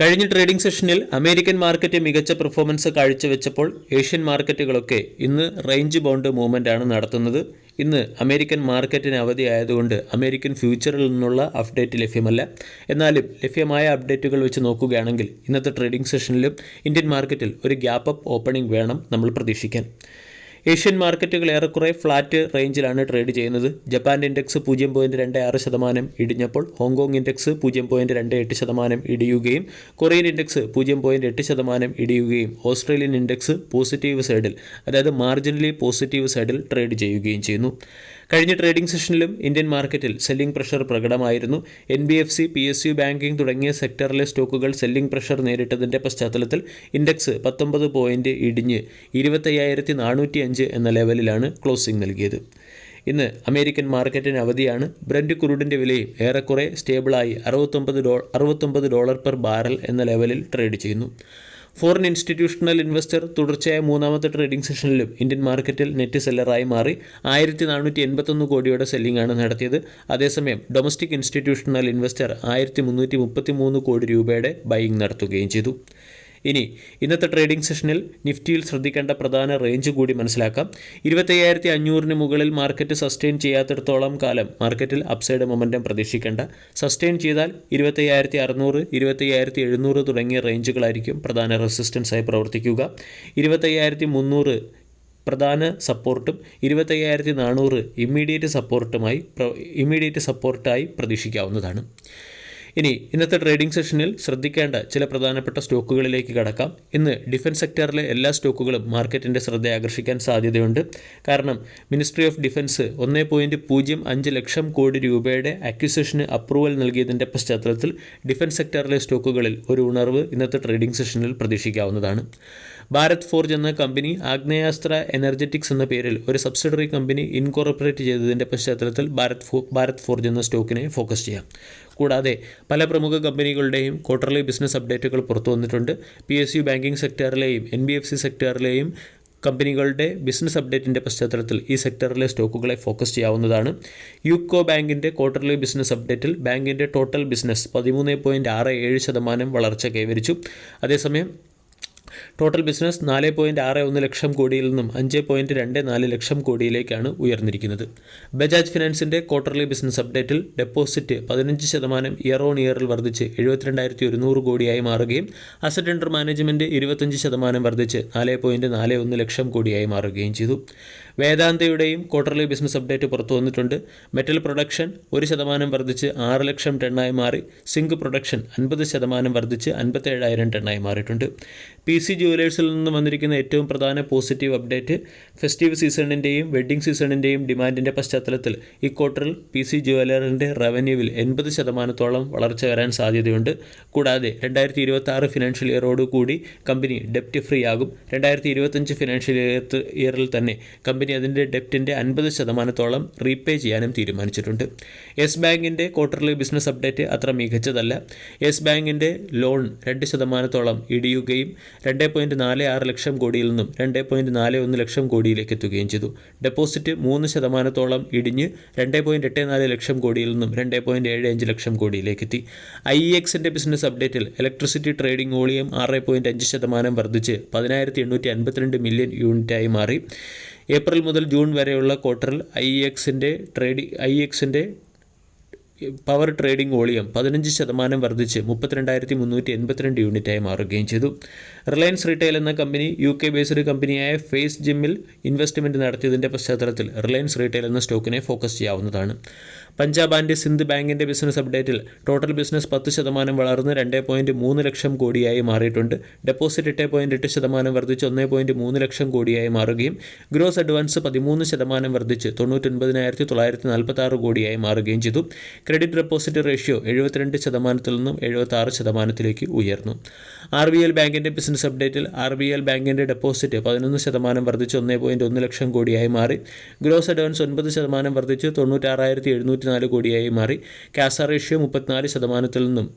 കഴിഞ്ഞ ട്രേഡിംഗ് സെഷനിൽ American market മികച്ച പെർഫോമൻസ് കാഴ്ചവെച്ചപ്പോൾ ഏഷ്യൻ മാർക്കറ്റുകളൊക്കെ ഇന്ന് റേഞ്ച് ബൗണ്ട് മൂവ്മെന്റ് ആണ് നടത്തുന്നത്. ഇന്ന് അമേരിക്കൻ മാർക്കറ്റിന് അവധിയായതുകൊണ്ട് അമേരിക്കൻ ഫ്യൂച്ചറിൽ നിന്നുള്ള അപ്ഡേറ്റ് ലഭ്യമല്ല. എന്നാലും ലഭ്യമായ അപ്ഡേറ്റുകൾ വെച്ച് നോക്കുകയാണെങ്കിൽ ഇന്നത്തെ ട്രേഡിംഗ് സെഷനിലും ഇന്ത്യൻ മാർക്കറ്റിൽ ഒരു ഗ്യാപ്പ് അപ്പ് ഓപ്പണിംഗ് വേണം നമ്മൾ പ്രതീക്ഷിക്കാൻ. ഏഷ്യൻ മാർക്കറ്റുകൾ ഏറെക്കുറെ ഫ്ലാറ്റ് റേഞ്ചിലാണ് ട്രേഡ് ചെയ്യുന്നത്. ജപ്പാൻ ഇൻഡെക്സ് പൂജ്യം പോയിന്റ് രണ്ട് ആറ് ശതമാനം ഇടിഞ്ഞപ്പോൾ ഹോങ്കോങ് ഇൻഡെക്സ് പൂജ്യം പോയിന്റ് രണ്ട് എട്ട് ശതമാനം ഇടിയുകയും കൊറിയൻ ഇൻഡെക്സ് പൂജ്യം പോയിന്റ് എട്ട് ശതമാനം ഇടിയുകയും ഓസ്ട്രേലിയൻ ഇൻഡെക്സ് പോസിറ്റീവ് സൈഡിൽ അതായത് മാർജിനലി പോസിറ്റീവ് സൈഡിൽ ട്രേഡ് ചെയ്യുകയും ചെയ്യുന്നു. കഴിഞ്ഞ ട്രേഡിംഗ് സെഷനിലും ഇന്ത്യൻ മാർക്കറ്റിൽ selling pressure പ്രകടമായിരുന്നു. N B F C P S U banking തുടങ്ങിയ സെക്ടറിലെ സ്റ്റോക്കുകൾ സെല്ലിംഗ് പ്രഷർ നേരിട്ടതിന്റെ പശ്ചാത്തലത്തിൽ ഇൻഡെക്സ് പത്തൊമ്പത് പോയിന്റ് ഇടിഞ്ഞ് ഇരുപത്തയ്യായിരത്തി നാനൂറ്റി അഞ്ച് എന്ന ലെവലിലാണ് ക്ലോസിംഗ് നൽകിയത്. ഇന്ന് അമേരിക്കൻ മാർക്കറ്റിന് അവധിയാണ്. ബ്രൻഡ് ക്രൂഡിന്റെ വിലയും ഏറെക്കുറെ സ്റ്റേബിളായി അറുപത്തൊമ്പത് ഡോ അറുപത്തൊമ്പത് ഡോളർ പെർ ബാരൽ എന്ന ലെവലിൽ ട്രേഡ് ചെയ്യുന്നു. ഫോറിൻ ഇൻസ്റ്റിറ്റ്യൂഷണൽ ഇൻവെസ്റ്റർ തുടർച്ചയായ മൂന്നാമത്തെ ട്രേഡിംഗ് സെഷനിലും ഇന്ത്യൻ മാർക്കറ്റിൽ നെറ്റ് സെല്ലറായി മാറി. ആയിരത്തി നാനൂറ്റി എൺപത്തൊന്ന് കോടിയുടെ സെല്ലിംഗ് ആണ് നടത്തിയത്. അതേസമയം ഡൊമസ്റ്റിക് ഇൻസ്റ്റിറ്റ്യൂഷണൽ ഇൻവെസ്റ്റർ ആയിരത്തി മുന്നൂറ്റി മുപ്പത്തി മൂന്ന് കോടി രൂപയുടെ ബൈയിങ് നടത്തുകയും ചെയ്തു. ഇനി ഇന്നത്തെ ട്രേഡിംഗ് സെഷനിൽ നിഫ്റ്റിയിൽ ശ്രദ്ധിക്കേണ്ട പ്രധാന റേഞ്ച് കൂടി മനസ്സിലാക്കാം. ഇരുപത്തയ്യായിരത്തി അഞ്ഞൂറിന് മുകളിൽ മാർക്കറ്റ് സസ്റ്റെയിൻ ചെയ്യാത്തിടത്തോളം കാലം മാർക്കറ്റിൽ അപ്സൈഡ് മൊമെന്റം പ്രതീക്ഷിക്കേണ്ട. സസ്റ്റെയിൻ ചെയ്താൽ ഇരുപത്തയ്യായിരത്തി അറുന്നൂറ് ഇരുപത്തയ്യായിരത്തി എഴുന്നൂറ് തുടങ്ങിയ റേഞ്ചുകളായിരിക്കും പ്രധാന റെസിസ്റ്റൻസ് ആയി പ്രവർത്തിക്കുക. ഇരുപത്തയ്യായിരത്തി മുന്നൂറ് പ്രധാന സപ്പോർട്ടും ഇരുപത്തയ്യായിരത്തി നാനൂറ് ഇമ്മീഡിയറ്റ് സപ്പോർട്ടുമായി ഇമ്മീഡിയറ്റ് സപ്പോർട്ടായി പ്രതീക്ഷിക്കാവുന്നതാണ്. ഇനി ഇന്നത്തെ ട്രേഡിംഗ് സെഷനിൽ ശ്രദ്ധിക്കേണ്ട ചില പ്രധാനപ്പെട്ട സ്റ്റോക്കുകളിലേക്ക് കടക്കാം. ഇന്ന് ഡിഫൻസ് സെക്ടറിലെ എല്ലാ സ്റ്റോക്കുകളും മാർക്കറ്റിന്റെ ശ്രദ്ധ ആകർഷിക്കാൻ സാധ്യതയുണ്ട്. കാരണം മിനിസ്ട്രി ഓഫ് ഡിഫൻസ് ഒന്നേ പോയിന്റ് പൂജ്യം അഞ്ച് ലക്ഷം കോടി രൂപയുടെ അക്വിസിഷന് അപ്രൂവൽ നൽകിയതിന്റെ പശ്ചാത്തലത്തിൽ ഡിഫൻസ് സെക്ടറിലെ സ്റ്റോക്കുകളിൽ ഒരു ഉണർവ് ഇന്നത്തെ ട്രേഡിംഗ് സെഷനിൽ പ്രതീക്ഷിക്കാവുന്നതാണ്. ഭാരത് ഫോർജ് എന്ന കമ്പനി ആഗ്നേയാസ്ത്ര എനർജറ്റിക്സ് എന്ന പേരിൽ ഒരു സബ്സിഡറി കമ്പനി ഇൻകോർപ്പറേറ്റ് ചെയ്തതിന്റെ പശ്ചാത്തലത്തിൽ ഭാരത് ഭാരത് ഫോർജ് എന്ന സ്റ്റോക്കിനെ ഫോക്കസ് ചെയ്യാം. കൂടാതെ പല പ്രമുഖ കമ്പനികളുടെയും ക്വാർട്ടർലി ബിസിനസ് അപ്ഡേറ്റുകൾ പുറത്തു വന്നിട്ടുണ്ട്. പി എസ് യു ബാങ്കിംഗ് സെക്ടറിലെയും എൻ ബി എഫ് സി സെക്ടറിലെയും കമ്പനികളുടെ ബിസിനസ് അപ്ഡേറ്റിന്റെ പശ്ചാത്തലത്തിൽ ഈ സെക്ടറിലെ സ്റ്റോക്കുകളെ ഫോക്കസ് ചെയ്യാവുന്നതാണ്. യുക്കോ ബാങ്കിന്റെ ക്വാർട്ടർലി ബിസിനസ് അപ്ഡേറ്റിൽ ബാങ്കിന്റെ ടോട്ടൽ ബിസിനസ് പതിമൂന്ന് പോയിന്റ് ആറ് ഏഴ് ശതമാനം വളർച്ച കൈവരിച്ചു. അതേസമയം ടോട്ടൽ ബിസിനസ് നാല് പോയിന്റ് ആറ് ഒന്ന് ലക്ഷം കോടിയിൽ നിന്നും അഞ്ച് പോയിന്റ് രണ്ട് നാല് ലക്ഷം കോടിയിലേക്കാണ് ഉയർന്നിരിക്കുന്നത്. ബജാജ് ഫിനാൻസിന്റെ ക്വാർട്ടർലി ബിസിനസ് അപ്ഡേറ്റിൽ ഡെപ്പോസിറ്റ് പതിനഞ്ച് ശതമാനം ഇയർ ഓൺ ഇയറിൽ വർദ്ധിച്ച് എഴുപത്തിരണ്ടായിരത്തി ഒരുന്നൂറ് കോടിയായി മാറുകയും അസറ്റ് അണ്ടർ മാനേജ്മെന്റ് ഇരുപത്തഞ്ച് ശതമാനം വർദ്ധിച്ച് നാല് പോയിന്റ് നാല് ഒന്ന് ലക്ഷം കോടിയായി മാറുകയും ചെയ്തു. വേദാന്തയുടെയും ക്വാർട്ടർലി ബിസിനസ് അപ്ഡേറ്റ് പുറത്തു വന്നിട്ടുണ്ട്. മെറ്റൽ പ്രൊഡക്ഷൻ ഒരു ശതമാനം വർദ്ധിച്ച് ആറ് ലക്ഷം ടണ്ണായി മാറി. സിങ്ക് പ്രൊഡക്ഷൻ അൻപത് ശതമാനം വർദ്ധിച്ച് അൻപത്തേഴായിരം ടണ്ണായി മാറിയിട്ടുണ്ട്. പി സി ജുവലേഴ്സിൽ നിന്ന് വന്നിരിക്കുന്ന ഏറ്റവും പ്രധാന പോസിറ്റീവ് അപ്ഡേറ്റ് ഫെസ്റ്റീവ് സീസണിന്റെയും വെഡ്ഡിംഗ് സീസണിന്റെയും ഡിമാൻഡിന്റെ പശ്ചാത്തലത്തിൽ ഈ ക്വാർട്ടറിൽ പി സി ജുവലറിന്റെ റവന്യൂവിൽ എൺപത് ശതമാനത്തോളം വളർച്ച വരാൻ സാധ്യതയുണ്ട്. കൂടാതെ രണ്ടായിരത്തി ഇരുപത്തി ആറ് ഫിനാൻഷ്യൽ ഇയറോടുകൂടി കമ്പനി ഡെപ്റ്റ് ഫ്രീ ആകും. രണ്ടായിരത്തി ഇരുപത്തഞ്ച് ഫിനാൻഷ്യൽ ഇയറിൽ തന്നെ കമ്പനി അതിന്റെ ഡെപ്റ്റിന്റെ അൻപത് ശതമാനത്തോളം റീപേ ചെയ്യാനും തീരുമാനിച്ചിട്ടുണ്ട്. യെസ് ബാങ്കിന്റെ ക്വാർട്ടർലി ബിസിനസ് അപ്ഡേറ്റ് അത്ര മികച്ചതല്ല. യെസ് ബാങ്കിന്റെ ലോൺ രണ്ട് ശതമാനത്തോളം ഇടിയുകയും രണ്ട് പോയിന്റ് നാല് ആറ് ലക്ഷം കോടിയിൽ നിന്നും രണ്ട് പോയിന്റ് നാല് ഒന്ന് ലക്ഷം കോടിയിലേക്ക് എത്തുകയും ചെയ്തു. ഡെപ്പോസിറ്റ് മൂന്ന് ശതമാനത്തോളം ഇടിഞ്ഞ് രണ്ട് പോയിന്റ് എട്ട് നാല് ലക്ഷം കോടിയിൽ നിന്നും രണ്ട് പോയിന്റ് ഏഴ് അഞ്ച് ലക്ഷം കോടിയിലേക്ക് എത്തി. ഐ എക്സിന്റെ ബിസിനസ് അപ്ഡേറ്റിൽ ഇലക്ട്രിസിറ്റി ട്രേഡിംഗ് വോളിയം ആറ് പോയിന്റ് അഞ്ച് ശതമാനം വർദ്ധിച്ച് പതിനായിരത്തി എണ്ണൂറ്റി അൻപത്തിരണ്ട് മില്യൺ യൂണിറ്റായി മാറി. ഏപ്രിൽ മുതൽ ജൂൺ വരെയുള്ള ക്വാർട്ടറിൽ ഐ എക്സിന്റെ ട്രേഡിംഗ് ഐ എക്സിന്റെ പവർ ട്രേഡിംഗ് വോളിയം പതിനഞ്ച് ശതമാനം വർദ്ധിച്ച് മുപ്പത്തിരണ്ടായിരത്തി മുന്നൂറ്റി എൺപത്തിരണ്ട് യൂണിറ്റായി മാറുകയും ചെയ്തു. റിലയൻസ് റീറ്റെയിൽ എന്ന കമ്പനി യു കെ ബേസ്ഡ് കമ്പനിയായ ഫേസ് ജിമ്മിൽ ഇൻവെസ്റ്റ്മെന്റ് നടത്തിയതിന്റെ പശ്ചാത്തലത്തിൽ റിലയൻസ് റീറ്റെയിൽ എന്ന സ്റ്റോക്കിനെ ഫോക്കസ് ചെയ്യാവുന്നതാണ്. പഞ്ചാബ് ആൻഡ് സിന്ധ് ബാങ്കിന്റെ ബിസിനസ് അപ്ഡേറ്റിൽ ടോട്ടൽ ബിസിനസ് പത്ത് ശതമാനം വളർന്ന് രണ്ട് പോയിന്റ് മൂന്ന് ലക്ഷം കോടിയായി മാറിയിട്ടുണ്ട്. ഡെപ്പോസിറ്റ് എട്ട് പോയിന്റ് എട്ട് ശതമാനം വർദ്ധിച്ച് ഒന്ന് പോയിന്റ് മൂന്ന് ലക്ഷം കോടിയായി മാറുകയും ഗ്രോസ് അഡ്വാൻസ് പതിമൂന്ന് ശതമാനം വർദ്ധിച്ച് തൊണ്ണൂറ്റൊൻപതിനായിരത്തി തൊള്ളായിരത്തി നാൽപ്പത്തി ആറ് കോടിയായി മാറുകയും ചെയ്തു. ക്രെഡിറ്റ് ഡെപ്പോസിറ്റ് റേഷ്യോ എഴുപത്തിരണ്ട് ശതമാനത്തിൽ നിന്നും എഴുപത്തി ആറ് ശതമാനത്തിലേക്ക് ഉയർന്നു. ആർ ബി എൽ ബാങ്കിന്റെ ബിസിനസ് അപ്ഡേറ്റിൽ ആർ ബി എൽ ബാങ്കിന്റെ ഡെപ്പോസിറ്റ് പതിനൊന്ന് ശതമാനം വർദ്ധിച്ച് ഒന്ന് പോയിന്റ് ഒന്ന് ലക്ഷം കോടിയായി മാറി. ഗ്രോസ് അഡ്വാൻസ് ഒൻപത് ശതമാനം വർദ്ധിച്ച് തൊണ്ണൂറ്റാറായിരത്തി എഴുന്നൂറ്റി നാല് കോടിയായി മാറി. ക്യാസ റേഷ്യോ മുപ്പത്തിനാല് ശതമാനത്തിൽ നിന്നും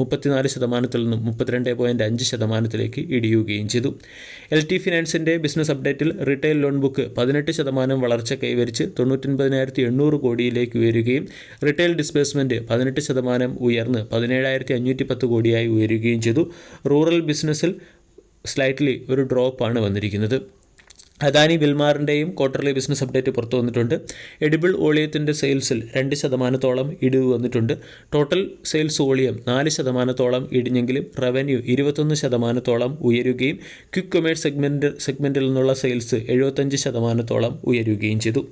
മുപ്പത്തിനാല് ശതമാനത്തിൽ നിന്നും മുപ്പത്തിരണ്ട് പോയിന്റ് അഞ്ച് ശതമാനത്തിലേക്ക് ഇടിയുകയും ചെയ്തു. എൽ ടി ഫിനാൻസിന്റെ ബിസിനസ് അപ്ഡേറ്റിൽ റീറ്റെയിൽ ലോൺ ബുക്ക് പതിനെട്ട് ശതമാനം വളർച്ച കൈവരിച്ച് തൊണ്ണൂറ്റൊൻപതിനായിരത്തി എണ്ണൂറ് കോടിയിലേക്ക് ഉയരുകയും ഡിസ്ബ ഡിസ്ബേഴ്സ്മെന്റ് പതിനെട്ട് ശതമാനം ഉയർന്ന് പതിനേഴായിരത്തി അഞ്ഞൂറ്റി പത്ത് കോടിയായി ഉയരുകയും ചെയ്തു. റൂറൽ ബിസിനസ്സിൽ സ്ലൈറ്റ്ലി ഒരു ഡ്രോപ്പാണ് വന്നിരിക്കുന്നത്. അദാനി വിൽമാറിന്റെയും ക്വാർട്ടർലി ബിസിനസ് അപ്ഡേറ്റ് പുറത്തു വന്നിട്ടുണ്ട്. എഡിബിൾ ഓളിയത്തിന്റെ സെയിൽസിൽ രണ്ട് ശതമാനത്തോളം ഇടിവ് വന്നിട്ടുണ്ട്. ടോട്ടൽ സെയിൽസ് വോളിയം നാല് ശതമാനത്തോളം ഇടിഞ്ഞെങ്കിലും റവന്യൂ ഇരുപത്തൊന്ന് ശതമാനത്തോളം ഉയരുകയും ക്വിക്ക് കൊമേഴ്സ് സെഗ്മെന്റ് സെഗ്മെന്റിൽ നിന്നുള്ള സെയിൽസ് എഴുപത്തഞ്ച് ശതമാനത്തോളം ഉയരുകയും ചെയ്തു.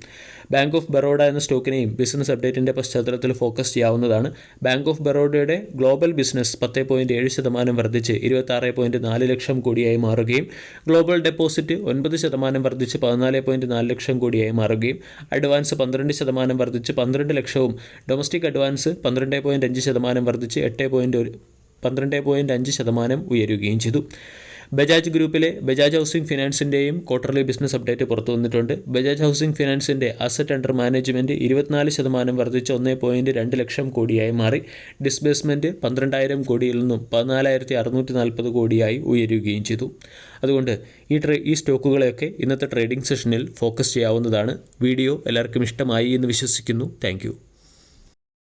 ബാങ്ക് ഓഫ് ബറോഡ എന്ന സ്റ്റോക്കിനെയും ബിസിനസ് അപ്ഡേറ്റിന്റെ പശ്ചാത്തലത്തിൽ ഫോക്കസ് ചെയ്യാവുന്നതാണ്. ബാങ്ക് ഓഫ് ബറോഡയുടെ ഗ്ലോബൽ ബിസിനസ് പത്ത് പോയിന്റ് ഏഴ് ശതമാനം വർദ്ധിച്ച് ഇരുപത്താറ് പോയിന്റ് നാല് ലക്ഷം കോടിയായി മാറുകയും ഗ്ലോബൽ ഡെപ്പോസിറ്റ് ഒൻപത് ശതമാനം വർദ്ധിച്ച് പതിനാല് പോയിന്റ് നാല് ലക്ഷം കോടിയായി മാറുകയും അഡ്വാൻസ് പന്ത്രണ്ട് ശതമാനം വർദ്ധിച്ച് പന്ത്രണ്ട് ലക്ഷവും ഡൊമസ്റ്റിക് അഡ്വാൻസ് പന്ത്രണ്ട് പോയിന്റ് അഞ്ച് ശതമാനം വർദ്ധിച്ച് എട്ട് പോയിന്റ് ഒരു പന്ത്രണ്ട് പോയിന്റ് അഞ്ച് ശതമാനം ഉയരുകയും ചെയ്തു. ബജാജ് ഗ്രൂപ്പിലെ ബജാജ് ഹൗസിംഗ് ഫിനാൻസിന്റെയും ക്വാർട്ടർലി ബിസിനസ് അപ്ഡേറ്റ് പുറത്തു വന്നിട്ടുണ്ട്. ബജാജ് ഹൗസിംഗ് ഫിനാൻസിന്റെ അസറ്റ് അണ്ടർ മാനേജ്മെന്റ് ഇരുപത്തിനാല് ശതമാനം വർദ്ധിച്ച് ഒന്ന് പോയിന്റ് രണ്ട് ലക്ഷം കോടിയായി മാറി. ഡിസ്ബേസ്മെന്റ് പന്ത്രണ്ടായിരം കോടിയിൽ നിന്നും പതിനാലായിരത്തി അറുന്നൂറ്റി നാൽപ്പത് കോടിയായി ഉയരുകയും ചെയ്തു. അതുകൊണ്ട് ഈ ട്രേ ഈ സ്റ്റോക്കുകളെയൊക്കെ ഇന്നത്തെ ട്രേഡിംഗ് സെഷനിൽ ഫോക്കസ് ചെയ്യാവുന്നതാണ്. വീഡിയോ എല്ലാവർക്കും ഇഷ്ടമായി എന്ന് വിശ്വസിക്കുന്നു. താങ്ക്